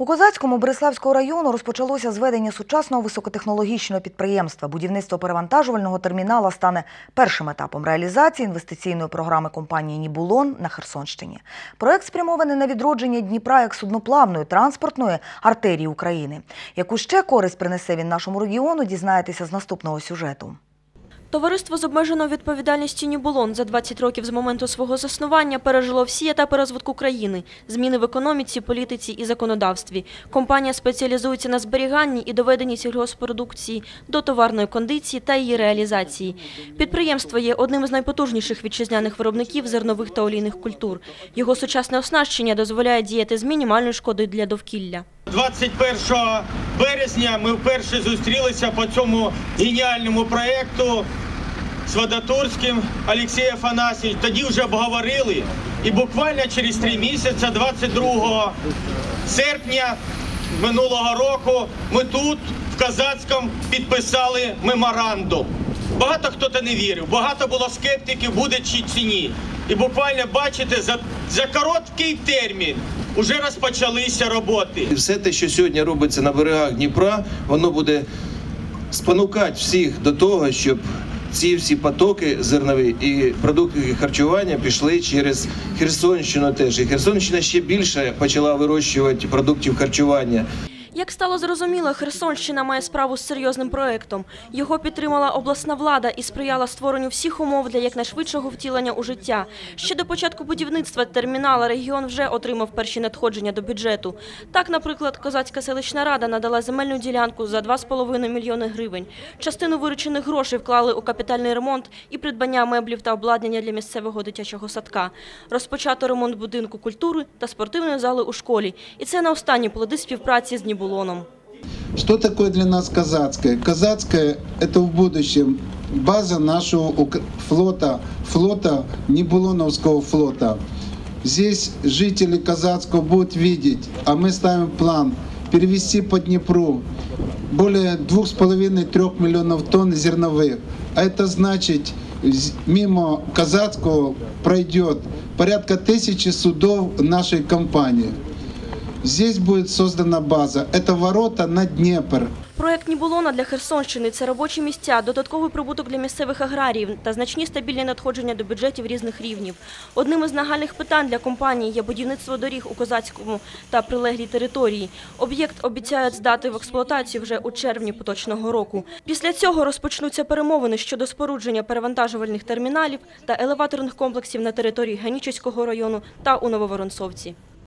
У Козацькому Бориславського району розпочалося зведення сучасного високотехнологічного підприємства. Будівництво перевантажувального термінала стане першим етапом реалізації інвестиційної програми компанії Нібулон на Херсонщині. Проект спрямований на відродження Дніпра як судноплавної транспортної артерії України. Яку ще користь принесе він нашому регіону, дізнаєтеся з наступного сюжету. Товариство з обмеженою відповідальністю «Нібулон» за 20 років з моменту свого заснування пережило всі етапи розвитку країни, зміни в економіці, політиці і законодавстві. Компанія спеціалізується на зберіганні і доведенні сільгоспродукції до товарної кондиції та її реалізації. Підприємство є одним із найпотужніших вітчизняних виробників зернових та олійних культур. Його сучасне оснащення дозволяє діяти з мінімальною шкодою для довкілля. 21 березня ми вперше зустрілися по цьому геніальному проєкту з Водотурським Олексій Афанасьович. Тоді вже обговорили. І буквально через три місяці, 22 серпня минулого року, ми тут, в Казацькому, підписали меморандум. Багато хто то не вірив, багато було скептиків, буде чи ціні. І буквально бачите, за, за короткий термін вже розпочалися роботи. І все те, що сьогодні робиться на берегах Дніпра, воно буде спонукати всіх до того, щоб ці всі потоки зернові і продукти харчування пішли через Херсонщину теж. І Херсонщина ще більше почала вирощувати продуктів харчування. Як стало зрозуміло, Херсонщина має справу з серйозним проектом. Його підтримала обласна влада і сприяла створенню всіх умов для якнайшвидшого втілення у життя. Ще до початку будівництва термінала регіон вже отримав перші надходження до бюджету. Так, наприклад, Козацька селищна рада надала земельну ділянку за 2,5 мільйони гривень. Частину виручених грошей вклали у капітальний ремонт і придбання меблів та обладнання для місцевого дитячого садка. Розпочато ремонт будинку культури та спортивної зали у школі. І це на останні плоди співпраці з Нібулоном. Что такое для нас казацкое? Казацкое – это в будущем база нашего флота, флота, Небулоновского флота. Здесь жители Казацкого будут видеть, а мы ставим план перевести по Днепру более 2,5-3 миллионов тонн зерновых. А это значит, мимо Казацкого пройдет порядка тысячи судов нашей компании. Здесь будет создана база. Это ворота на Днепр. Проект Нібулона для Херсонщини – це робочі місця, додатковий прибуток для місцевих аграріїв та значні стабільні надходження до бюджетів різних рівнів. Одним із нагальних питань для компанії є будівництво доріг у Козацькому та прилеглій території. Об'єкт обіцяють здати в експлуатацію вже у червні поточного року. Після цього розпочнуться перемовини щодо спорудження перевантажувальних терміналів та елеваторних комплексів на території Генічеського району та у Нововоронцовці.